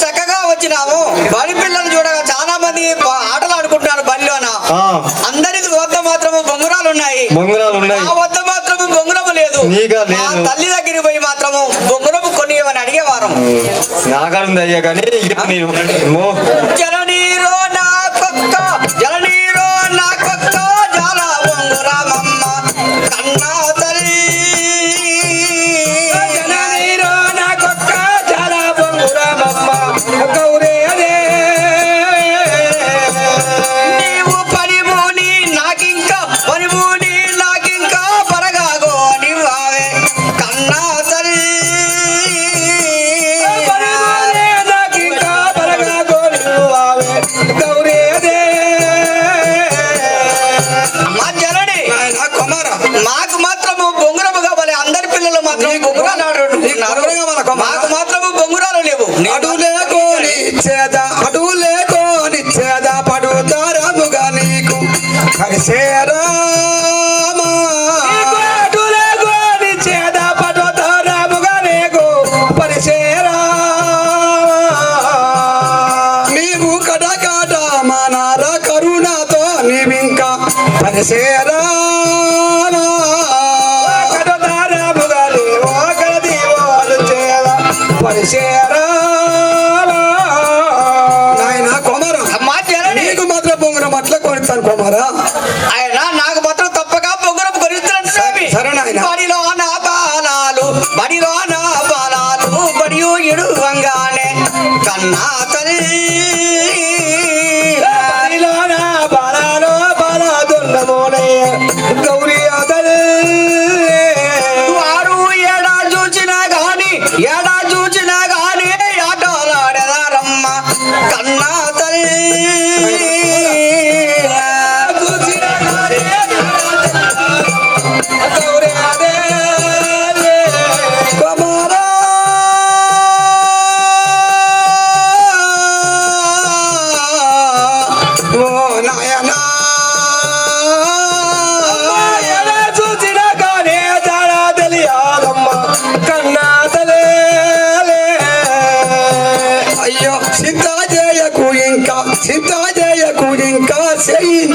చక్కగా వచ్చినాము. బడి పిల్లలు చూడగా చాలా మంది ఆటలు ఆడుకుంటున్నారు బడిలోన అందరికి వద్ద మాత్రము బొంగురాలు ఉన్నాయి. బొంగరాలు ఉన్నాయి. ఆ వద్ద మాత్రము బొంగురము లేదు. తల్లి దగ్గరికి పోయి మాత్రము బొంగురము కొని ఇవ్వని అడిగేవారం నాకాడుంది అయ్యా కానీ ఇక మాకు మాత్రము బొంగురాలు లేవు. అడులేకో నిచ్చేద అడులేకో నిచ్చేద పడుతారముగా నీకు హరిశేరామా అడులేకో Amara, I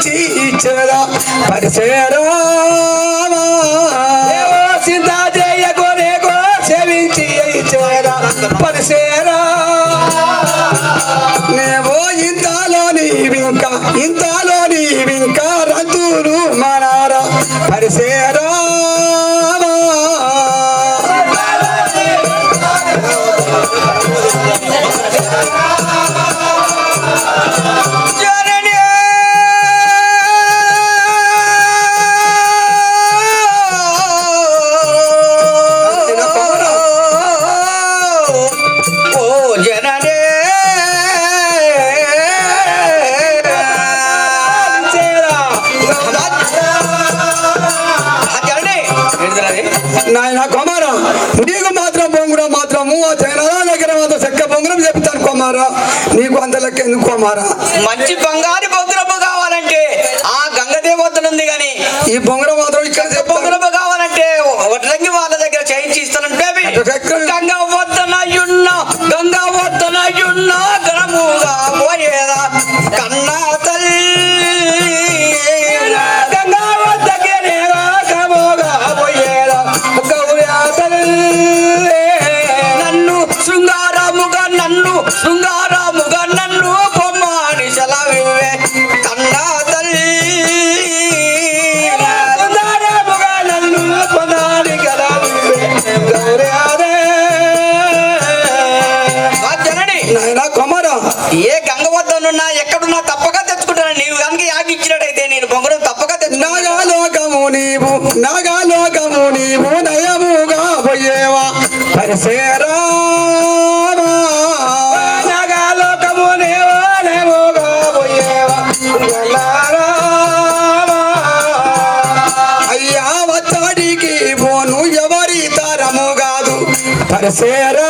చేయించి ఇచ్చేదా పరిసేరా పరిసేరా నేవో ఇంతలో నీవింకా ఇంతలో నీవింకా రంతులు మనారా పరిసేరా లెక్క ఎందుకు కొమారా మంచి బంగారు బొంగురము కావాలంటే ఆ గంగదేవతనుంది గాని ఈ బొంగురం మాత్రం ఇక్కడ బొంగురము కావాలంటే వడ్రంగి వాళ్ళ దగ్గర చేయించి ఇస్తాను ఏ గంగ వద్దనున్నా ఎక్కడున్నా తప్పక తెచ్చుకుంటాను. నీవు కనుక యాగి ఇచ్చినట్టయితే నేను బొంగురం తప్పక నాగాలోకము నీవు నాగాలోకము నీవు నయముగా పోయేవా? పరిసేరా. నాగాలోకము నీవు నయముగా పోయేవా? అయ్యా వత్తడికి పోను ఎవరి తరము కాదు. పరిసేరా.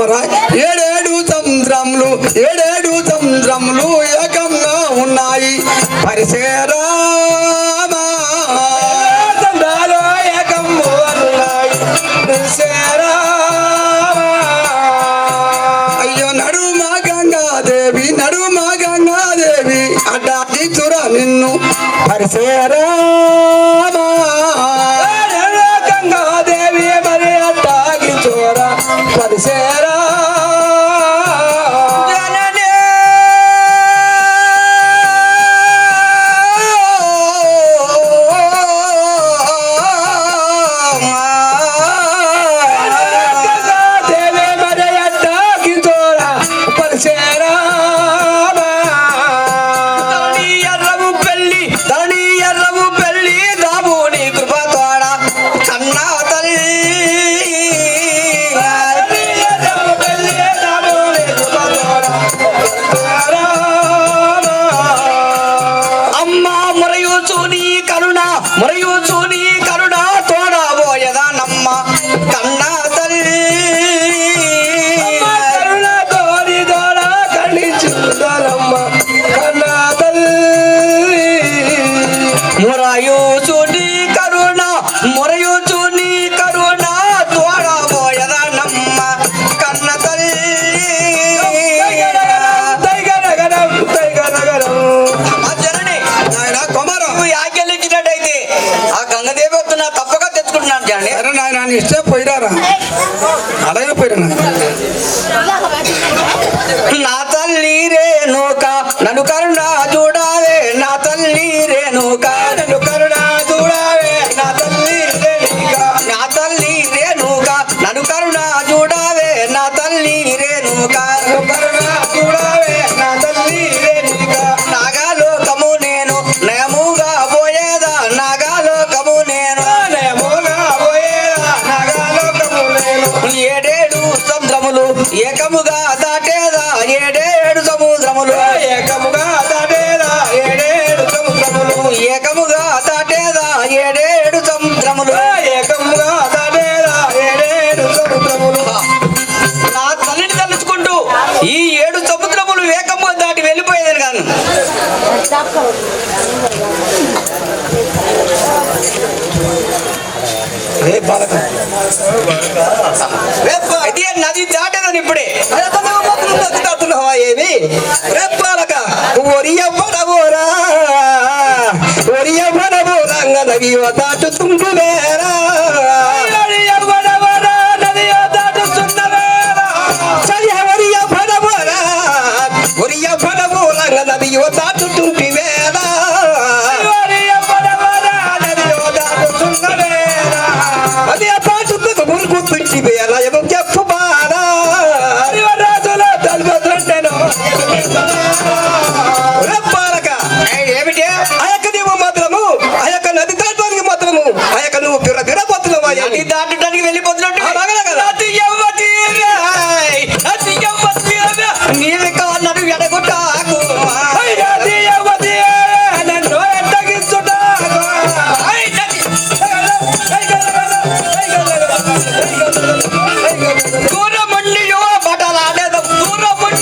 రామరా. ఏడేడు చంద్రములు ఏడేడు చంద్రములు ఏకంగా ఉన్నాయి. పరిసేరా అయ్యో గంగాదేవి గంగాదేవి అడ్డాది పరిసేరా గంగాదేవి మరి అడ్డాగి చూర. పరిసేరా Tony. ఆ గంగదేవత్ నా తప్పక తెచ్చుకుంటున్నాను చూడండి సరే నాయన ఇస్తే పోయిరారా? అలాగే పోయిరా నా తల్లి రేణుక నన్ను కరుణా చూడాలే. నా తల్లి రేణుక నది దాటను ఇప్పుడే. తగ్గుతున్నావా ఏమి? రెప్పాలక ఒరియవ్వడవోరా ఒరియవ్వడవో రంగ నవి దాటుతుండు వేరా నది దాటడానికి వెళ్ళిపోతున్నట్టు నీవి కాన్నవి ఎడగొట్టాకు దూరమండి యువ బటలాడేద దూరమండి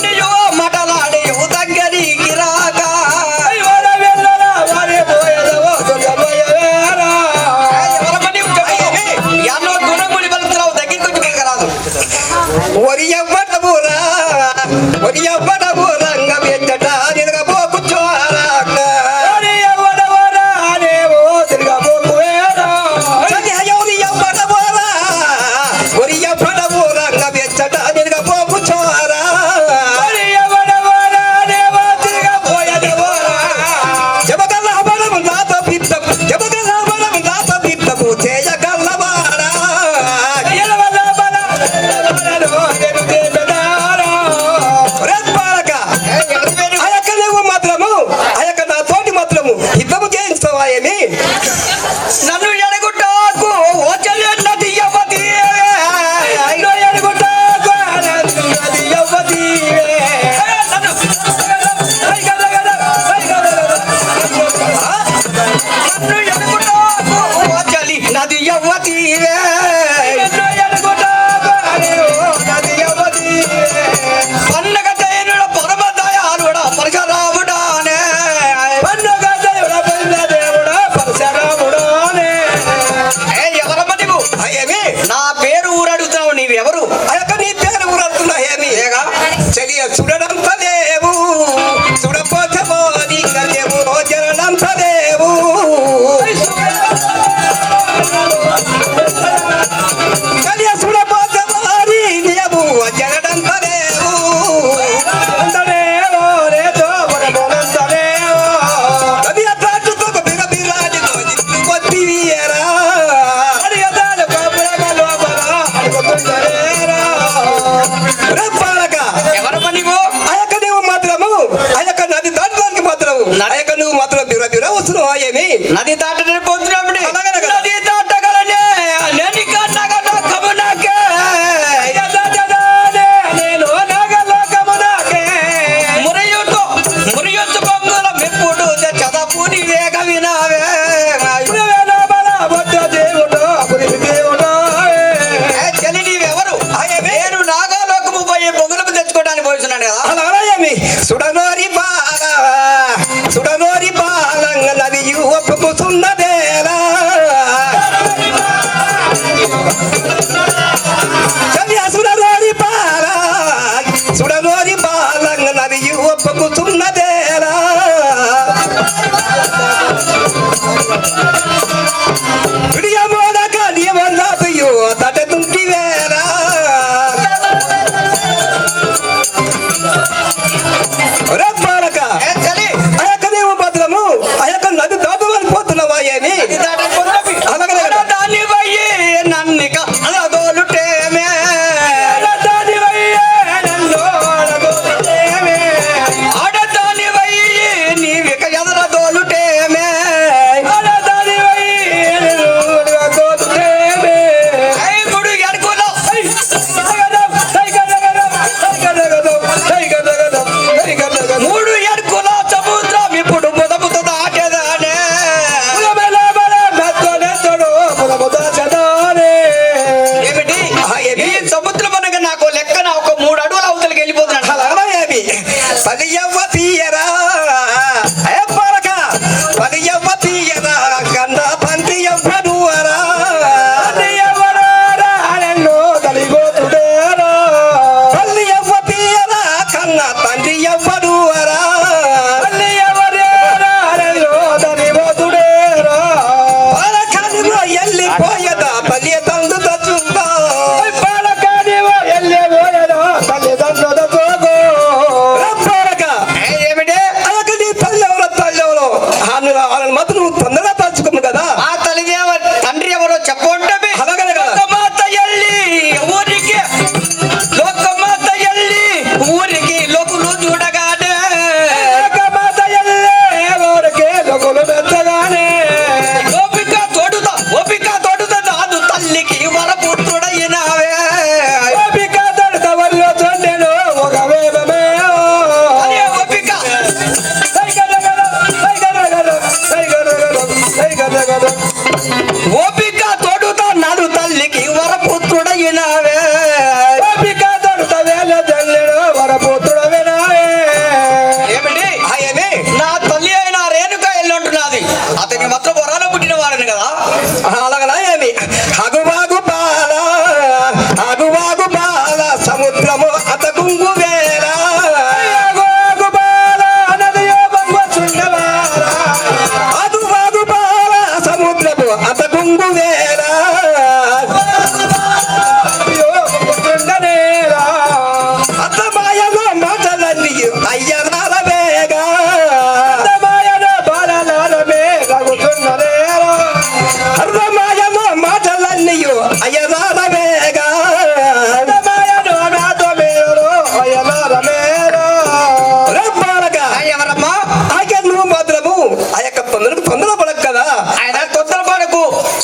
పది ఎవ్వ తీయరా?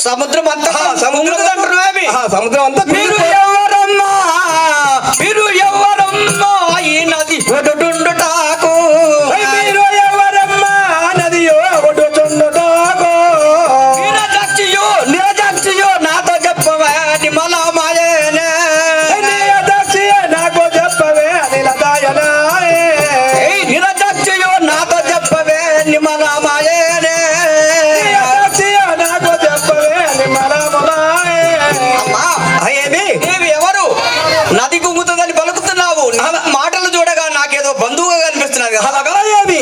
समुद्र मंथन కనిపిస్తున్నది కదా అలాగేమి